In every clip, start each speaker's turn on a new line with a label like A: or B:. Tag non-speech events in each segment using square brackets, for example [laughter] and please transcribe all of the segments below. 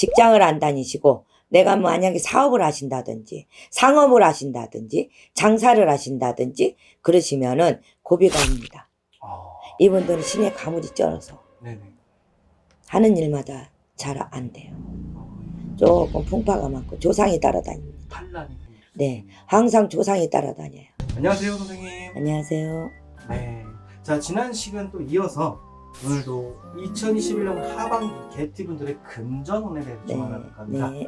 A: 직장을 안 다니시고 내가 만약에 사업을 하신다든지 상업을 하신다든지 장사를 하신다든지 그러시면은 고비가 옵니다.
B: 어,
A: 이분들은 신의 가물이 쩔어서
B: 네네.
A: 하는 일마다 잘 안 돼요.
B: 어,
A: 조금 풍파가 많고 조상이 따라다닙니다. 네. 항상 조상이 따라다녀요.
B: 안녕하세요 선생님.
A: 안녕하세요.
B: 네. 자 지난 시간 또 이어서 오늘도 2021년 하반기 개티분들의 금전운에 대해서
A: 네,
B: 좀 알아볼까 합니다.
A: 네,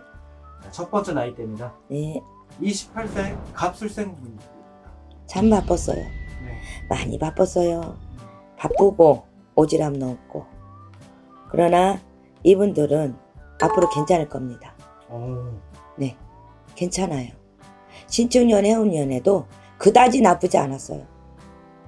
B: 자, 첫 번째 나이대입니다.
A: 네.
B: 28세 갑술생
A: 참 바빴어요.
B: 네.
A: 많이 바빴어요. 바쁘고 오지랖 없고. 그러나 이분들은 앞으로 괜찮을 겁니다.
B: 오.
A: 괜찮아요. 신축년 해운년에도 그다지 나쁘지 않았어요.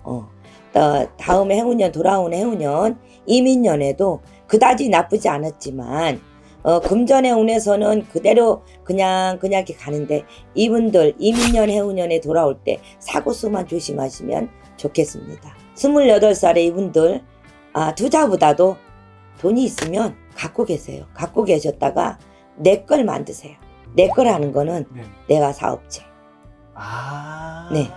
A: 어. 또 다음에 해운년 돌아오는 해운년 이민년에도 그다지 나쁘지 않았지만 어, 금전 해운에서는 그대로 그냥 그냥 이렇게 가는데 이분들 이민년 해운년에 돌아올 때 사고 수만 조심하시면 좋겠습니다. 28살의 이분들 아, 투자보다도 돈이 있으면 갖고 계세요. 갖고 계셨다가 내 걸 만드세요. 내 거라는 거는
B: 네.
A: 내가 사업체.
B: 아.
A: 네.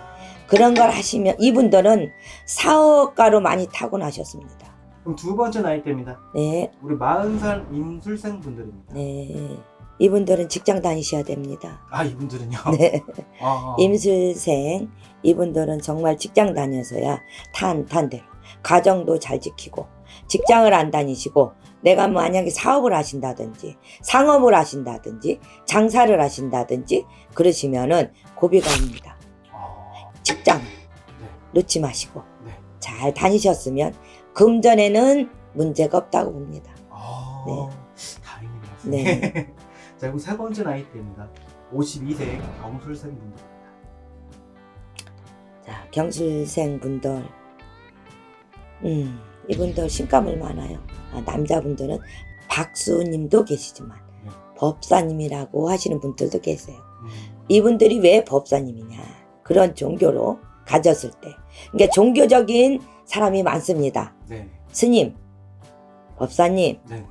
A: 그런 걸 하시면 이분들은 사업가로 많이 타고나셨습니다.
B: 그럼 두 번째 나이 대입니다.
A: 네,
B: 우리 40살 임술생 분들입니다.
A: 네. 이분들은 직장 다니셔야 됩니다.
B: 아 이분들은요?
A: 네. [laughs]
B: 아, 아.
A: 임술생 이분들은 정말 직장 다녀서야 탄 탄대로 가정도 잘 지키고 직장을 안 다니시고 내가 만약에 사업을 하신다든지 상업을 하신다든지 장사를 하신다든지 그러시면은 고비가 옵니다.
B: 어,
A: 직장
B: 네.
A: 놓지 마시고
B: 네.
A: 잘 다니셨으면 금전에는 문제가 없다고 봅니다.
B: 아,
A: 네.
B: 다행이네요.
A: 네. [laughs]
B: 자, 그리고 세 번째 나이대입니다. 52세 경술생 분들.
A: 자, 경술생 분들, 음, 이분들 신감을 많아요. 아, 남자분들은 박수님도 계시지만
B: 네.
A: 법사님이라고 하시는 분들도 계세요.
B: 음,
A: 이분들이 왜 법사님이냐? 그런 종교로 가졌을 때. 그러니까 종교적인 사람이 많습니다.
B: 네.
A: 스님, 법사님,
B: 네.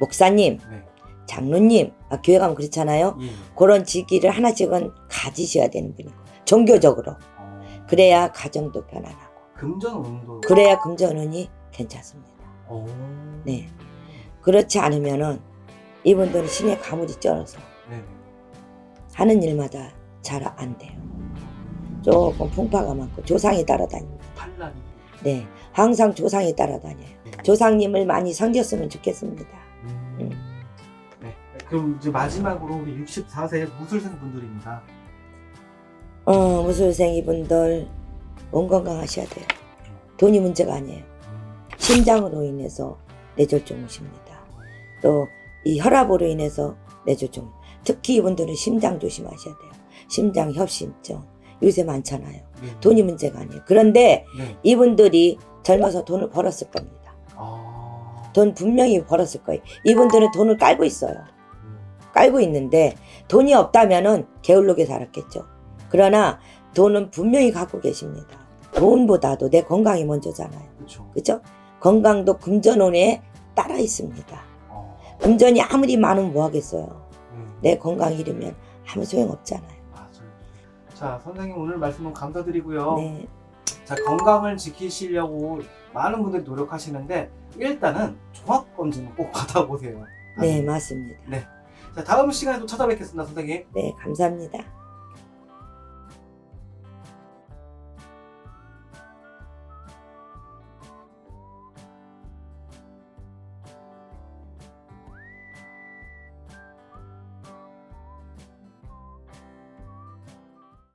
A: 목사님,
B: 네.
A: 장로님, 아, 교회 가면 그렇잖아요.
B: 예.
A: 그런 직위를 하나씩은 가지셔야 되는 분이고 종교적으로
B: 어,
A: 그래야 가정도 편안하고
B: 금전 운도.
A: 그래야 금전운이 괜찮습니다.
B: 오.
A: 네. 그렇지 않으면은 이분들은 신의 가물이 쩔어서
B: 네.
A: 하는 일마다 잘 안 돼요. 조금 풍파가 많고 조상이 따라다닙니다. 네, 항상 조상이 따라다녀요.
B: 네.
A: 조상님을 많이 섬겼으면 좋겠습니다.
B: 음. 네. 그럼 이제 마지막으로 우리 64세 무술생 분들입니다.
A: 어, 무술생 이분들 몸 건강하셔야 돼요. 돈이 문제가 아니에요.
B: 음.
A: 심장으로 인해서 뇌졸중 오십니다. 또 이 혈압으로 인해서 뇌졸중. 특히 이분들은 심장 조심하셔야 돼요. 심장 협심증 요새 많잖아요.
B: 네.
A: 돈이 문제가 아니에요. 그런데
B: 네.
A: 이분들이 젊어서 돈을 벌었을 겁니다.
B: 아.
A: 돈 분명히 벌었을 거예요. 이분들은 돈을 깔고 있어요.
B: 음.
A: 깔고 있는데 돈이 없다면은 게을르게 살았겠죠. 그러나 돈은 분명히 갖고 계십니다. 돈보다도 내 건강이 먼저잖아요.
B: 그렇죠.
A: 건강도 금전운에 따라 있습니다.
B: 어.
A: 금전이 아무리 많으면 뭐 하겠어요.
B: 음.
A: 내 건강 잃으면 아무 소용
B: 없잖아요. 자, 선생님 오늘 말씀 너무 감사드리고요.
A: 네.
B: 자, 건강을 지키시려고 많은 분들이 노력하시는데 일단은 종합 검진을 꼭 [laughs] 받아보세요.
A: 네, 맞습니다.
B: 자, 다음 시간에 또 찾아뵙겠습니다, 선생님.
A: 네, 감사합니다.